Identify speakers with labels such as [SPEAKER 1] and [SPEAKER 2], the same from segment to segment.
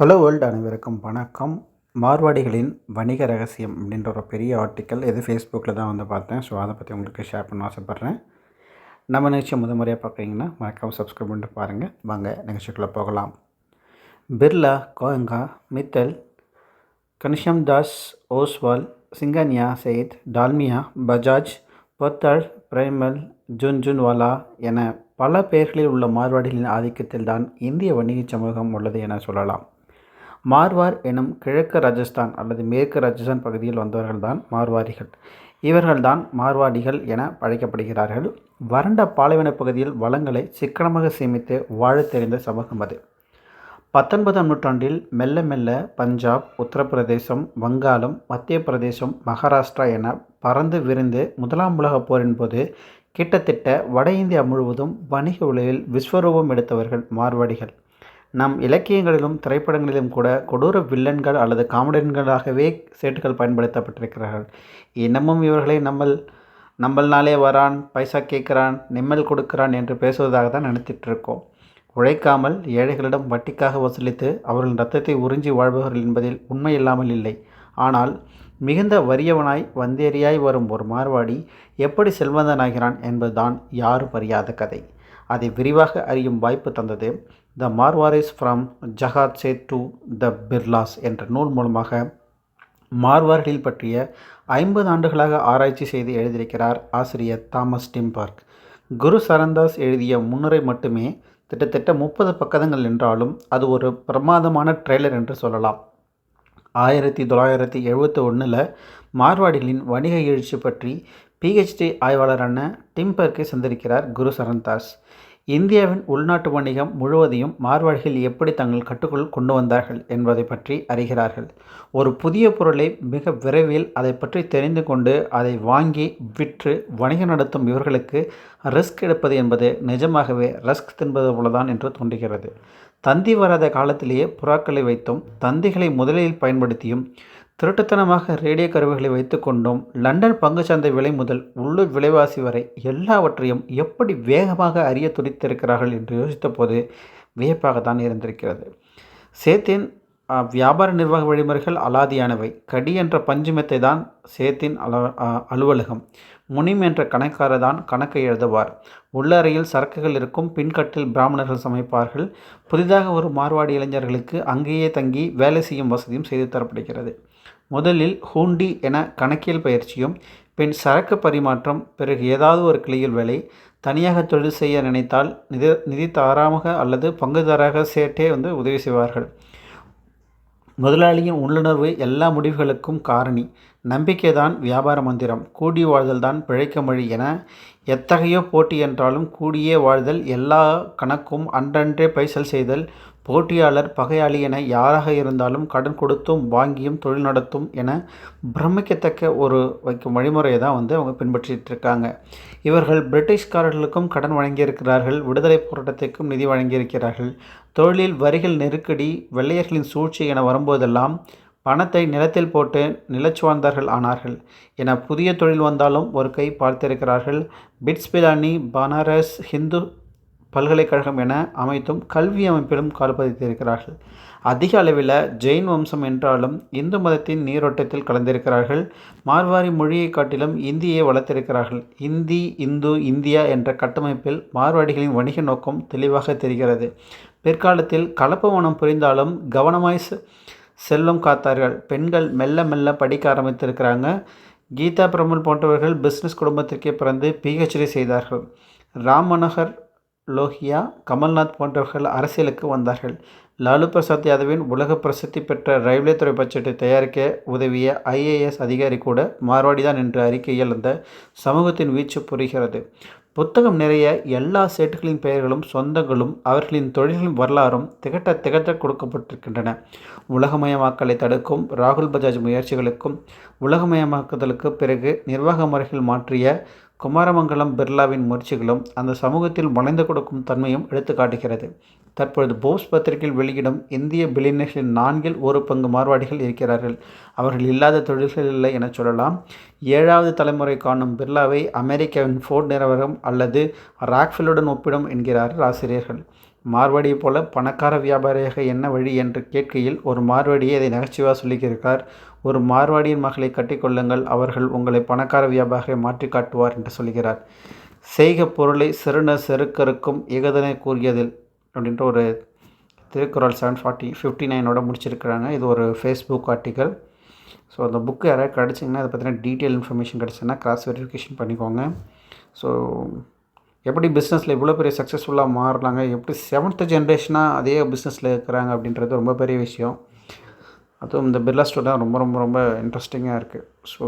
[SPEAKER 1] Hello world அனைவருக்கும் வணக்கம். மார்வாடிகளின் வணிக ரகசியம் அப்படின்ற ஒரு பெரிய ஆர்டிக்கல் இது ஃபேஸ்புக்கில் தான் வந்து பார்த்தேன். ஸோ அதை பற்றி உங்களுக்கு ஷேர் பண்ண ஆசைப்பட்றேன். நம்ம நிகழ்ச்சி முத முறையாக பார்க்குறீங்கன்னா வணக்கம் சப்ஸ்கிரைப் பண்ணிட்டு பாருங்கள் வாங்க நிகழ்ச்சிக்குள்ளே போகலாம். பிர்லா கோயங்கா மித்தல் கனிஷம் தாஸ் ஓஸ்வால் சிங்கன்யா சயித் டால்மியா பஜாஜ் பொத்தாள் பிரைமல் ஜுன்ஜுன்வாலா என பல பெயர்களில் உள்ள மார்வாடிகளின் ஆதிக்கத்தில் தான் இந்திய வணிகச் சமூகம் உள்ளது என சொல்லலாம். மார்வார் எனும் கிழக்கு ராஜஸ்தான் அல்லது மேற்கு ராஜஸ்தான் பகுதியில் வந்தவர்கள்தான் மார்வாரிகள் இவர்கள்தான் மார்வாடிகள் என அழைக்கப்படுகிறார்கள். வறண்ட பாலைவன பகுதியில் வளங்களை சிக்கனமாக சேமித்து வாழத் தெரிந்த சமூகம் அது. பத்தொன்பதாம் நூற்றாண்டில் மெல்ல மெல்ல பஞ்சாப் உத்தரப்பிரதேசம் வங்காளம் மத்திய பிரதேசம் மகாராஷ்டிரா என பறந்து விரிந்து முதலாம் உலகப் போரின் போது கிட்டத்தட்ட வட இந்தியா முழுவதும் வணிக உலகில் விஸ்வரூபம் எடுத்தவர்கள் மார்வாடிகள். நம் இலக்கியங்களிலும் திரைப்படங்களிலும் கூட கொடூர வில்லன்கள் அல்லது காமெடியன்களாகவே சேட்டுகள் பயன்படுத்தப்பட்டிருக்கிறார்கள். இன்னமும் இவர்களை நம்மள் நம்மள்னாலே வரான் பைசா கேட்குறான் நிம்மல் கொடுக்கிறான் என்று பேசுவதாக தான் நினைத்திட்டிருக்கோம். உழைக்காமல் ஏழைகளிடம் வட்டிக்காக வசூலித்து அவர்களின் ரத்தத்தை உறிஞ்சி வாழ்பவர்கள் என்பதில் உண்மை இல்லாமல் இல்லை. ஆனால் மிகுந்த வறியவனாய் வந்தேரியாய் வரும் ஒரு மார்வாடி எப்படி செல்வந்தனாகிறான் என்பதுதான் யாரும் அறியாத கதை. அதை விரிவாக அறியும் வாய்ப்பு தந்தது. The Marwaris from Jagat Seth to the Birlas என்ற நூல் மூலமாக மார்வார்களில் பற்றிய ஐம்பது ஆண்டுகளாக ஆராய்ச்சி செய்து எழுதியிருக்கிறார் ஆசிரியர் தாமஸ் டிம்பர்க். குரு சரந்தாஸ் எழுதிய முன்னுரை மட்டுமே கிட்டத்தட்ட முப்பது பக்கங்கள் என்றாலும் அது ஒரு பிரமாதமான ட்ரெய்லர் என்று சொல்லலாம். ஆயிரத்தி தொள்ளாயிரத்தி எழுபத்தி ஒன்றில் மார்வாடிகளின் வணிக எழுச்சி பற்றி பிஹெச்டி ஆய்வாளரான டிம்பர்க்கை சந்திருக்கிறார் குரு சரண்தாஸ். இந்தியாவின் உள்நாட்டு வணிகம் முழுவதையும் மார்வாடிகள் எப்படி தங்கள் கட்டுக்குள் கொண்டு வந்தார்கள் என்பதை பற்றி அறிகிறார்கள். ஒரு புதிய பொருளை மிக விரைவில் அதை பற்றி தெரிந்து கொண்டு அதை வாங்கி விற்று வணிகம் நடத்தும் இவர்களுக்கு ரிஸ்க் எடுப்பது என்பது நிஜமாகவே ரிஸ்க் தின்பது போலதான் என்று தோன்றுகிறது. தந்தி வராத காலத்திலேயே புறாக்களை வைத்தும் தந்திகளை முதலில் பயன்படுத்தியும் திருட்டுத்தனமாக ரேடியோ கருவிகளை வைத்துக்கொண்டும் லண்டன் பங்குச்சந்தை விலை முதல் உள்ளூர் விலைவாசி வரை எல்லாவற்றையும் எப்படி வேகமாக அறிய துடித்திருக்கிறார்கள் என்று யோசித்தபோது வியப்பாக தான் இருந்திருக்கிறது. சேத்தின் வியாபார நிர்வாக வழிமுறைகள் அலாதியானவை. கடி என்ற பஞ்சுமெத்தை தான் சேத்தின் அல அலுவலகம். முனிம் என்ற கணக்காரர் தான் கணக்கை எழுதுவார். உள்ளறையில் சரக்குகள் இருக்கும் பின்கட்டில் பிராமணர்கள் சமைப்பார்கள். புதிதாக ஒரு மார்வாடி இளைஞர்களுக்கு அங்கேயே தங்கி வேலை செய்யும் வசதியும் செய்து தரப்படுகிறது. முதலில் ஹூண்டி என கணக்கியல் பயிற்சியும் பின் சரக்கு பரிமாற்றம் பிறகு ஏதாவது ஒரு கிளையில் வேலை தனியாக தொழில் செய்ய நினைத்தால் நிதி நிதி தாராமாக அல்லது பங்குதாராக சேட்டே வந்து உதவி செய்வார்கள். முதலாளியின் உள்ளுணர்வு எல்லா முடிவுகளுக்கும் காரணி. நம்பிக்கைதான் வியாபார மந்திரம். கூடி வாழ்தல் தான் பிழைக்க மொழி என எத்தகையோ போட்டி என்றாலும் கூடியே வாழ்தல் எல்லா கணக்கும் அன்றன்றே பைசல் செய்தல் போட்டியாளர் பகையாளி என யாராக இருந்தாலும் கடன் கொடுத்தும் வாங்கியும் தொழில் நடத்தும் என பிரமிக்கத்தக்க ஒரு வைக்கும் வழிமுறையை தான் வந்து அவங்க பின்பற்றிட்டு இருக்காங்க இவர்கள் பிரிட்டிஷ்காரர்களுக்கும் கடன் வழங்கியிருக்கிறார்கள் விடுதலை போராட்டத்திற்கும் நிதி வழங்கியிருக்கிறார்கள். தொழிலில் வரிகள் நெருக்கடி வெள்ளையர்களின் சூழ்ச்சி என வரும்போதெல்லாம் பணத்தை நிலத்தில் போட்டு நிலச்சுவார்ந்தார்கள் ஆனார்கள். என புதிய தொழில் வந்தாலும் ஒரு கை பார்த்திருக்கிறார்கள். பிட்ஸ்பிலானி பனாரஸ் ஹிந்து பல்கலைக்கழகம் என அமைத்தும் கல்வி அமைப்பிலும் கால்பதித்திருக்கிறார்கள். அதிக அளவில் ஜெயின் வம்சம் என்றாலும் இந்து மதத்தின் நீரோட்டத்தில் கலந்திருக்கிறார்கள். மார்வாரி மொழியை காட்டிலும் இந்தியை வளர்த்திருக்கிறார்கள். இந்தி இந்து இந்தியா என்ற கட்டமைப்பில் மார்வாடிகளின் வணிக நோக்கம் தெளிவாக தெரிகிறது. பிற்காலத்தில் கலப்பு மனம் புரிந்தாலும் கவனமாய் செல்லும் காத்தார்கள். பெண்கள் மெல்ல மெல்ல படிக்க ஆரம்பித்திருக்கிறாங்க. கீதா பிரமல் போன்றவர்கள் பிஸ்னஸ் குடும்பத்திற்கே பிறந்து பிஹெச்டி செய்தார்கள். ராம் மனோகர் லோஹியா கமல்நாத் போன்றவர்கள் அரசியலுக்கு வந்தார்கள். லாலு பிரசாத் யாதவின் உலக பிரசித்தி பெற்ற ரயில்வே துறை பட்ஜெட்டை தயாரிக்க உதவிய ஐஏஎஸ் அதிகாரி கூட மார்வாடிதான் என்று அறிக்கையில் அந்த சமூகத்தின் வீச்சு புரிகிறது. புத்தகம் நிறைய எல்லா சேட்டுகளின் பெயர்களும் சொந்தங்களும் அவர்களின் தொழில்களின் வரலாறும் திகட்ட திகட்ட கொடுக்கப்பட்டிருக்கின்றன. உலகமயமாக்கலை தடுக்கும் ராகுல் பஜாஜ் முயற்சிகளுக்கும் உலகமயமாக்குதலுக்கு பிறகு நிர்வாக முறைகள் மாற்றிய குமாரமங்கலம் பிர்லாவின் முயற்சிகளும் அந்த சமூகத்தில் வளைந்து கொடுக்கும் தன்மையும் எடுத்து காட்டுகிறது. தற்பொழுது போஸ் பத்திரிகையில் வெளியிடும் இந்திய பில்லினர்களின் நான்கில் ஒரு பங்கு மார்வாடிகள் இருக்கிறார்கள். அவர்கள் இல்லாத தொழில்கள் இல்லை என சொல்லலாம். ஏழாவது தலைமுறை காணும் பிர்லாவை அமெரிக்காவின் ஃபோர்ட் நிறுவனம் அல்லது ராக்ஃபில்லுடன் ஒப்பிடும் என்கிறார்கள் ஆசிரியர்கள். மார்வாடியைப் போல பணக்கார வியாபாரியாக என்ன வழி என்று கேட்கையில் ஒரு மார்வாடியே இதை நகைச்சுவாக சொல்லியிருக்கார் ஒரு மார்வாடியின் மகளை கட்டிக்கொள்ளுங்கள் அவர்கள் உங்களை பணக்கார வியாபாரியை மாற்றி காட்டுவார் என்று சொல்கிறார். செய்க பொருளை சிறுன செருக்கருக்கும் ஏகதனை கூறியதில் அப்படின்ற ஒரு திருக்குறள் செவன் ஃபார்ட்டி ஃபிஃப்டி நைனோட முடிச்சிருக்கிறாங்க. இது ஒரு ஃபேஸ்புக் ஆர்டிக்கல் ஸோ அந்த புக்கு யாராவது கிடச்சிங்கன்னா அதை பற்றின டீட்டெயில் இன்ஃபர்மேஷன் கிடச்சுன்னா கிராஸ் வெரிஃபிகேஷன் பண்ணிக்கோங்க. ஸோ எப்படி பிஸ்னஸில் இவ்வளோ பெரிய சக்ஸஸ்ஃபுல்லாக மாறுறாங்க எப்படி செவன்த்து ஜென்ரேஷனாக அதே பிஸ்னஸில் இருக்கிறாங்க அப்படின்றது ரொம்ப பெரிய விஷயம். அதுவும் இந்த பிர்லா ஸ்டோர் ரொம்ப ரொம்ப ரொம்ப இன்ட்ரெஸ்டிங்காக இருக்குது ஸோ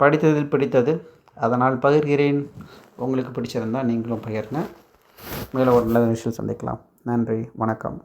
[SPEAKER 1] படித்ததில் பிடித்தது. அதனால் பகிர்கிறேன். உங்களுக்கு பிடிச்சிருந்தால் நீங்களும் பகிருங்க. மேலே ஒரு நல்ல விஷயம் சந்திக்கலாம். நன்றி. வணக்கம்.